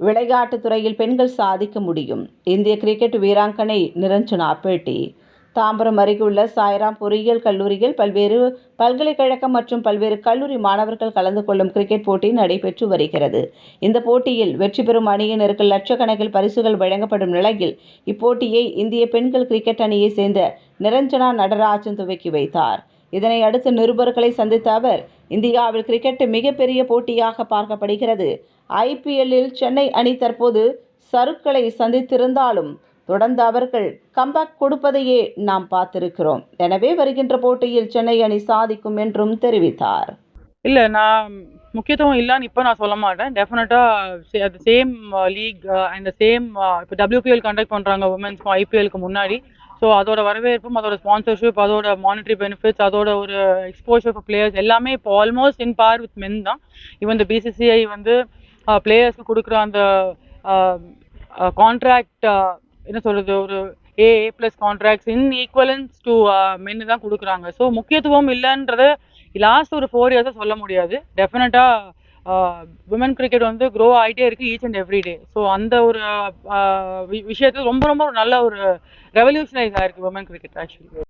விளையாட்டுத் துறையில் பெண்கள் சாதிக்க முடியும். இந்திய கிரிக்கெட் வீராங்கனை நிரஞ்சனா பேட்டி. தாம்பரம் அருகேயுள்ள சாய்ராம் பொறியியல் கல்லூரியில் பல்வேறு பல்கலைக்கழகம் மற்றும் பல்வேறு கல்லூரி மாணவர்கள் கலந்து கொள்ளும் கிரிக்கெட் போட்டி நடைபெற்று வருகிறது. இந்த போட்டியில் வெற்றி பெறும் அணியினருக்கு லட்சக்கணக்கில் பரிசுகள் வழங்கப்படும் நிலையில் இப்போட்டியை இந்திய பெண்கள் கிரிக்கெட் அணியை சேர்ந்த நிரஞ்சனா நடராஜன் துவக்கி வைத்தார். இதனை அடுத்து நிருபர்களை சந்தித்த அவர் இந்தியாவில் கிரிக்கெட் மிகப்பெரிய போட்டியாக பார்க்கப்படுகிறது. ஐபிஎல்லில் சென்னை அணி தற்போது சருக்களை சந்தித்திருந்தாலும் தொடர்ந்து அவர்கள் கம்பேக் கொடுப்பதையே நாம் பார்த்திருக்கிறோம். எனவே வருகின்ற போட்டியில் சென்னை அணி சாதிக்கும் என்றும் தெரிவித்தார். இல்லை நான் முக்கியத்துவம் இல்லைன்னு இப்போ நான் சொல்ல மாட்டேன். டெஃபினட்டாக அது சேம் லீக் அண்ட் சேம் இப்போ டபிள்யூபிஎல் கண்டக்ட் பண்ணுறாங்க உமன்ஸ் ஐபிஎலுக்கு முன்னாடி. ஸோ அதோட வரவேற்பும் அதோட ஸ்பான்சர்ஷிப் அதோட மானிட்டரி பெனிஃபிட்ஸ் அதோட ஒரு எக்ஸ்போஷர் ஃபார் பிளேயர்ஸ் எல்லாமே இப்போ almost in par with men தான். ஈவன் இந்த பிசிசிஐ வந்து பிளேயர்ஸ்க்கு கொடுக்குற அந்த கான்ட்ராக்ட் என்ன சொல்கிறது ஒரு A A plus contracts in equivalence to மென்னு தான் கொடுக்குறாங்க. ஸோ முக்கியத்துவம் இல்லைன்றத லாஸ்ட் ஒரு ஃபோர் இயர்ஸாக சொல்ல முடியாது. டெஃபினட்டாக விமன் கிரிக்கெட் வந்து க்ரோ ஆகிட்டே இருக்குது each and every day so அந்த ஒரு விஷயத்தில் ரொம்ப ரொம்ப ஒரு நல்ல ஒரு ரெவல்யூஷனைஸ் ஆயிருக்கு விமன் கிரிக்கெட் ஆக்சுவலி